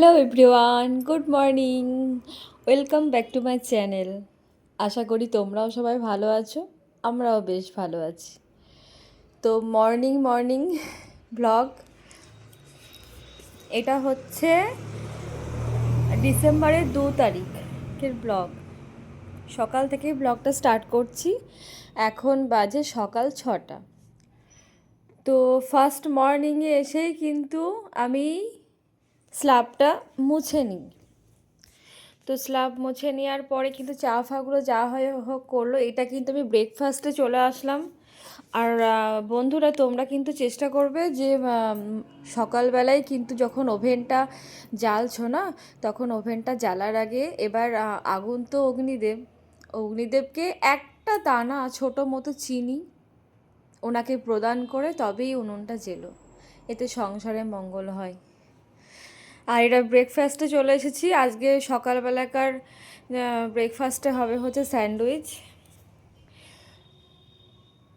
Hello everyone good morning welcome back to my channel আশা করি তোমরাও সবাই ভালো আছো, আমরাও বেশ ভালো আছি। তো মর্নিং মর্নিং ব্লগ এটা হচ্ছে ডিসেম্বরের দু তারিখের ব্লগ সকাল থেকেই ব্লগটা স্টার্ট করছি, এখন বাজে সকাল ছটা। তো ফার্স্ট মর্নিংয়ে এসেই কিন্তু আমি স্ল্যাবটা মুছে নিই। তো স্ল্যাব মুছে নেওয়ার পরে কিন্তু চা ফাগুলো যা হয় হোক করল, এটা কিন্তু আমি ব্রেকফাস্টে চলে আসলাম। আর বন্ধুরা, তোমরা কিন্তু চেষ্টা করবে যে সকালবেলায় কিন্তু যখন ওভেনটা জ্বালছো না, তখন ওভেনটা জ্বালার আগে এবার আগুন তো অগ্নিদেব, অগ্নিদেবকে একটা দানা ছোট মতো চিনি, ওনাকে প্রদান করে তবেই উনুনটা জেলো এতে সংসারে মঙ্গল হয়। আর এটা ব্রেকফাস্টে চলে এসেছি। আজকে সকালবেলাকার ব্রেকফাস্টে হবে হচ্ছে স্যান্ডউইচ।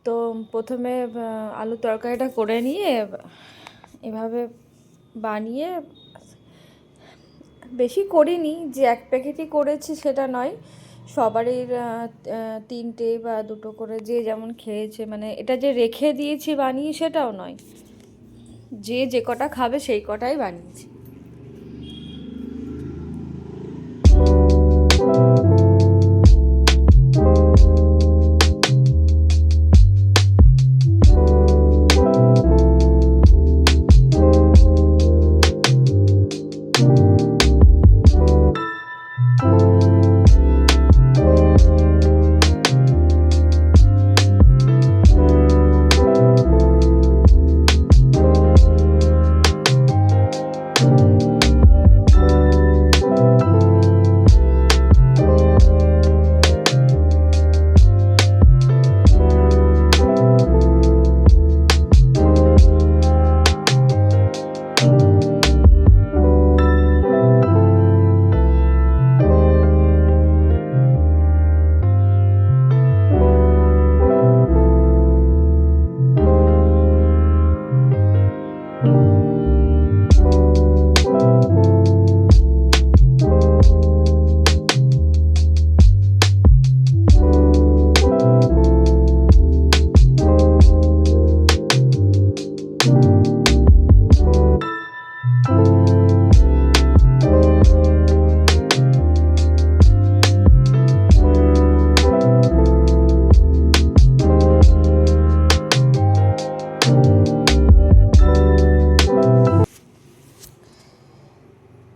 তো প্রথমে আলু তরকারিটা করে নিয়ে এভাবে বানিয়ে, বেশি করিনি, যে এক প্যাকেটই করেছি সেটা নয়। সবারই তিনটে বা দুটো করে যে যেমন খেয়েছে মানে এটা যে রেখে দিয়েছি বানিয়ে সেটাও নয়। যে যে কটা খাবে সেই কটাই বানিয়েছি।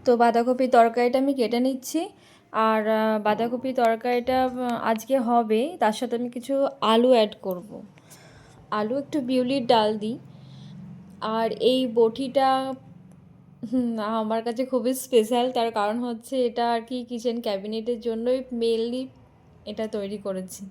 তো বাঁধাকপির তরকারিটা আমি কেটে নিচ্ছি। আর আহ, বাঁধাকপি তরকারিটা আজকে হবে। তার সাথে আমি কিছু আলু অ্যাড করব। আলু একটু বিউলির ডাল দিই। আর এই বটিটা আমার কাছে খুবই স্পেশাল তার কারণ হচ্ছে এটা আর কি কিচেন ক্যাবিনেটের জন্যই মেনলি এটা তৈরি করেছি।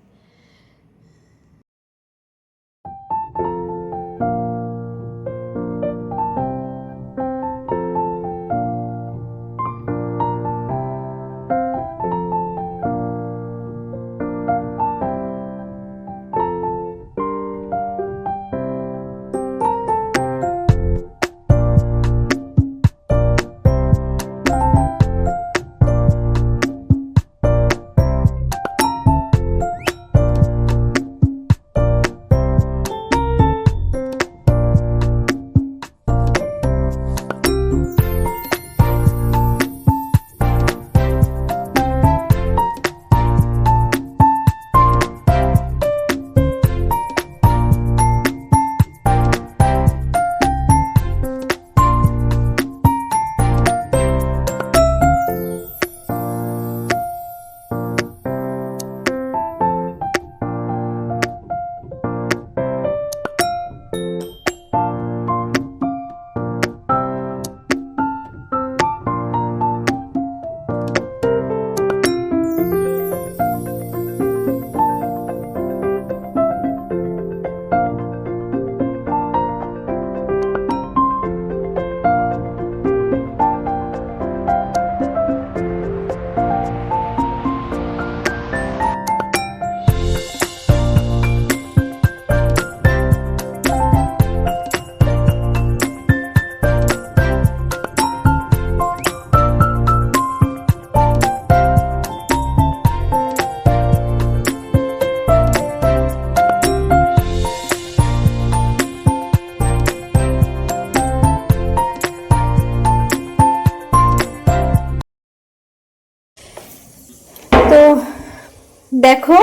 দেখো,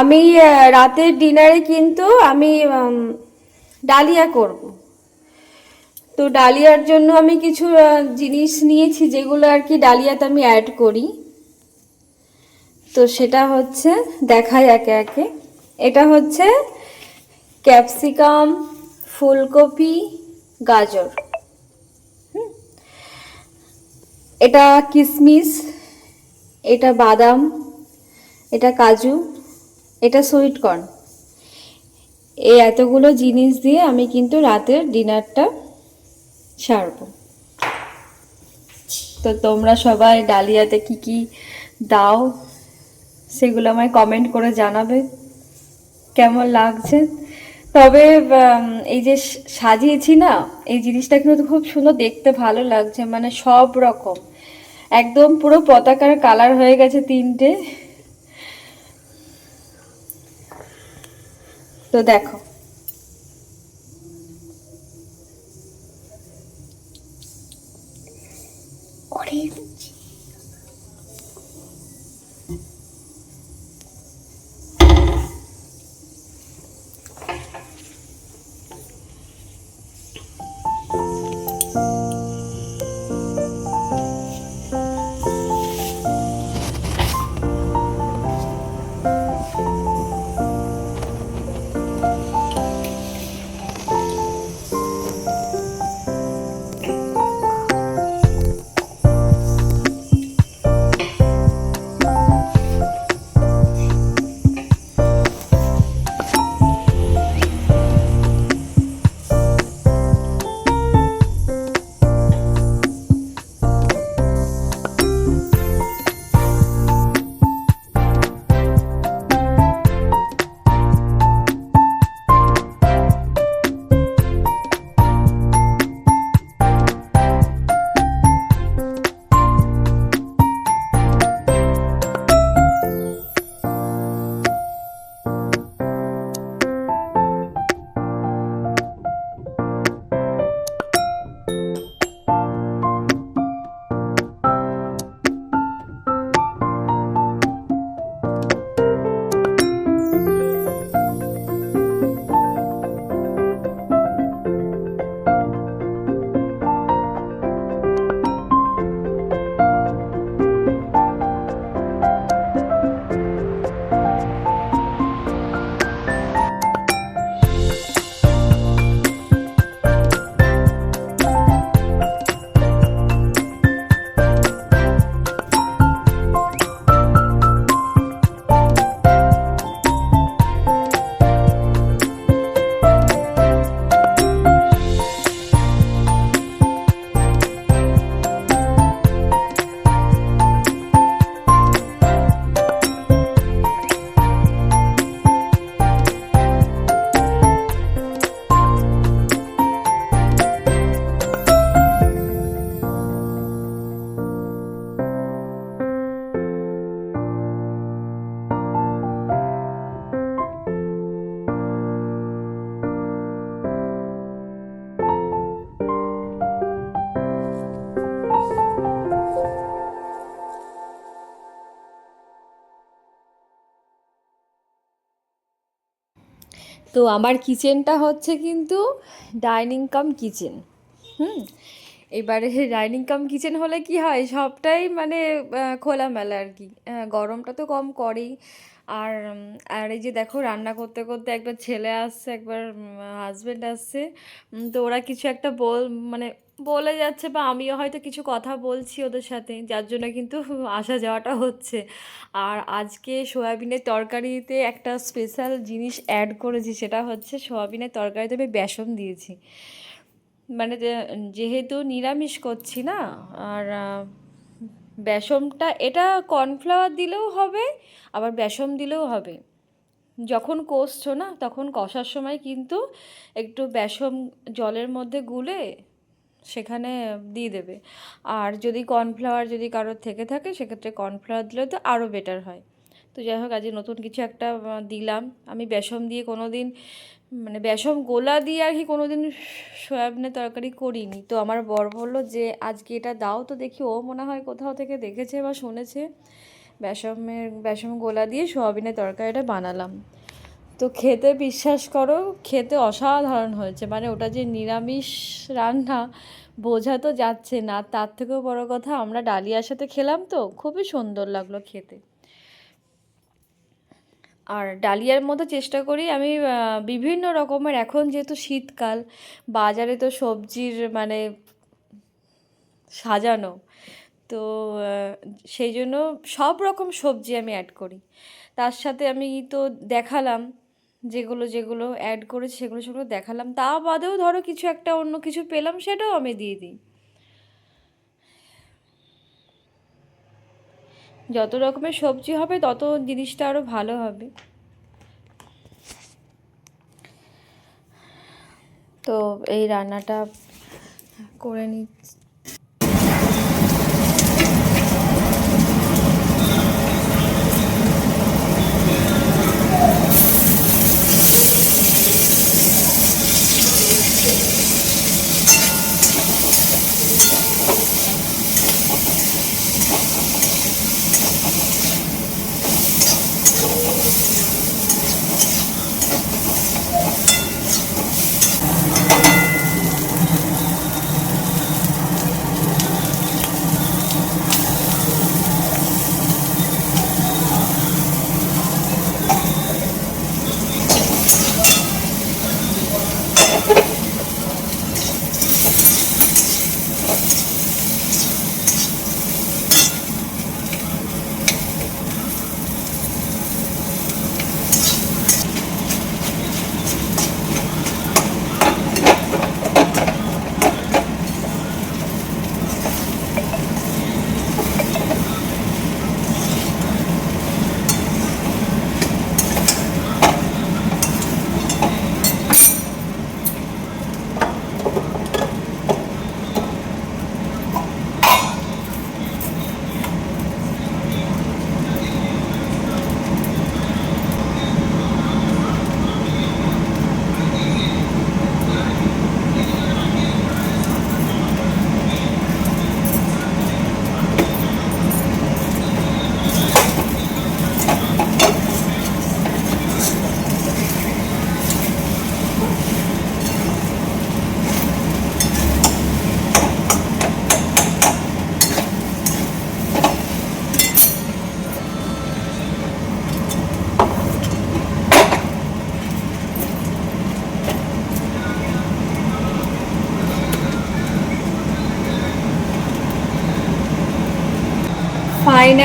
আমি রাতের ডিনারে কিন্তু আমি ডালিয়া করব। তো ডালিয়ার জন্য আমি কিছু জিনিস নিয়েছি যেগুলো আর কি ডালিয়াতে আমি অ্যাড করি। তো সেটা হচ্ছে, দেখাই একে একে। এটা হচ্ছে ক্যাপসিকাম, ফুলকপি, গাজর। এটা কিশমিশ এটা বাদাম। এটা কাজু, এটা সুইট কর্ন এই এতগুলো জিনিস দিয়ে আমি কিন্তু রাতের ডিনারটা সারবো। তো তোমরা সবাই ডালিয়াতে কি কি দাও, সেগুলো আমায় কমেন্ট করে জানাবে, কেমন লাগছে? তবে এই যে সাজিয়েছি না, এই জিনিসটা কিন্তু খুব সুন্দর দেখতে ভালো লাগছে মানে সব রকম। একদম পুরো পতাকার কালার হয়ে গেছে তিনটে। তো দেখো। তো আমার কিচেনটা হচ্ছে কিন্তু ডাইনিং কাম কিচেন। হুম? এবারে ডাইনিং কাম কিচেন হলে কি হয়? সবটাই মানে খোলামেলা আর কি। গরমটা তো কম করেই। আর আর এই যে দেখো, রান্না করতে করতে একবার ছেলে আসছে, একবার হাজব্যান্ড আসছে। তো ওরা কিছু একটা বল মানে বলে যাচ্ছে বা আমিও হয়তো কিছু কথা বলছি ওদের সাথে, যার জন্য কিন্তু আসা যাওয়াটা হচ্ছে। আর আজকে সয়াবিনের তরকারিতে একটা স্পেশাল জিনিস অ্যাড করেছি, সেটা হচ্ছে সয়াবিনের তরকারিতে আমি বেসন দিয়েছি। মানে যেহেতু নিরামিষ করছি না, আর বেসনটা, এটা কর্নফ্লাওয়ার দিলেও হবে, আবার বেসন দিলেও হবে। যখন কষছো না, তখন কষার সময় কিন্তু একটু বেসন জলের মধ্যে গুলে সেখানে দিয়ে দেবে। আর যদি কর্নফ্লাওয়ার যদি কারোর থেকে থাকে, সেক্ষেত্রে কর্নফ্লাওয়ার দিলে তো আরও বেটার হয়। তো যাই হোক, আজকে নতুন কিছু একটা দিলাম। আমি বেসম দিয়ে কোনো দিন মানে বেসম গোলা দিয়ে আর কি কোনো দিন সয়াবিনের তরকারি করিনি। তো আমার বর বলল যে, আজকে এটা দাও। তো দেখি ও মনে হয় কোথাও থেকে দেখেছে বা শুনেছে। বেসমের বেসম গোলা দিয়ে সোয়াবিনের তরকারিটা বানালাম। তো খেতে বিশ্বাস করো, খেতে অসাধারণ হয়েছে। মানে ওটা যে নিরামিষ রান্না বোঝা তো যাচ্ছে না। তার থেকেও বড় কথা, আমরা ডালিয়ার সাথে খেলাম তো, খুবই সুন্দর লাগল খেতে। আর ডালিয়ার মতো চেষ্টা করি আমি বিভিন্ন রকমের। এখন যেহেতু শীতকাল, বাজারে তো সবজির মানে সাজানো। তো সেই জন্য সব রকম সবজি আমি অ্যাড করি। তার সাথে আমি তো দেখালাম যেগুলো যেগুলো অ্যাড করেছি, সেগুলো সেগুলো দেখালাম। তা বাদেও ধরো কিছু একটা অন্য কিছু পেলাম, সেটাও আমি দিয়ে দিই। যত রকমের সবজি হবে, তত জিনিসটা আরও ভালো হবে। তো এই রান্নাটা করে নিচ্ছি।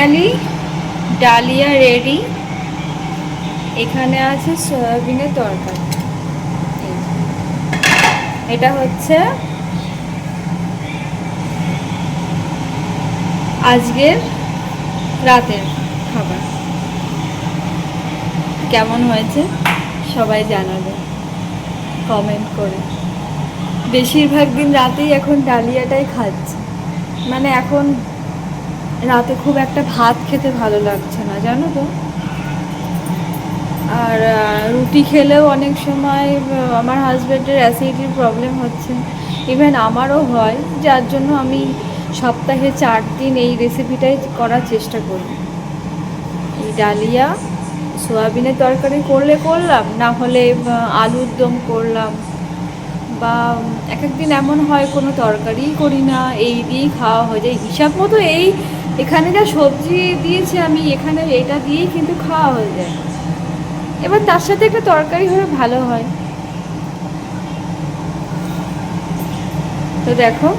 Finally dalia ready. এখানে আছে সয়াবিনের তরকারি। এটা হচ্ছে আজকের রাতের খাবার। কেমন হয়েছে? সবাই জানাবে। কমেন্ট করে। বেশিরভাগ দিন রাতেই এখন ডালিয়াটাই খাচ্ছি। মানে এখন রাতে খুব একটা ভাত খেতে ভালো লাগছে না, জানো তো? আর রুটি খেলেও অনেক সময় আমার হাজব্যান্ডের অ্যাসিডিটির প্রবলেম হচ্ছে। ইভেন আমারও হয়, যার জন্য আমি সপ্তাহে চার দিন এই রেসিপিটাই করার চেষ্টা করি। এই ডালিয়া, সোয়াবিনের তরকারি করলে করলাম, না হলে আলুর দম করলাম। বা, এক একদিন এমন হয়, কোনো তরকারিই করি না, এই দিয়েই খাওয়া হয়ে যায়। হিসাব মতো এই এখানে যা সবজি দিয়েছি আমি, এখানে এটা দিয়েই কিন্তু খাওয়া হয়ে যায়। এবার তার সাথে একটা তরকারি হলে ভালো হয়। তো দেখো।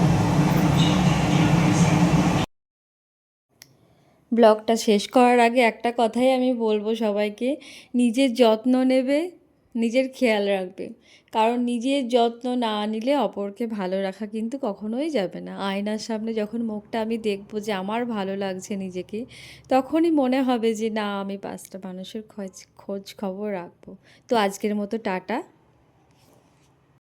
ব্লগটা শেষ করার আগে একটা কথাই আমি বলব সবাইকে। নিজের যত্ন নেবে নিজের খেয়াল রাখবে। কারণ নিজের যত্ন না নিলে অপরকে ভালো রাখা কিন্তু কখনোই যাবে না। আয়নার সামনে যখন মুখটা আমি দেখব যে আমার ভালো লাগছে নিজেকে, তখনই মনে হবে যে না, আমি পাঁচটা মানুষের খোঁজ খোঁজ খবর রাখব। তো আজকের মতো টাটা।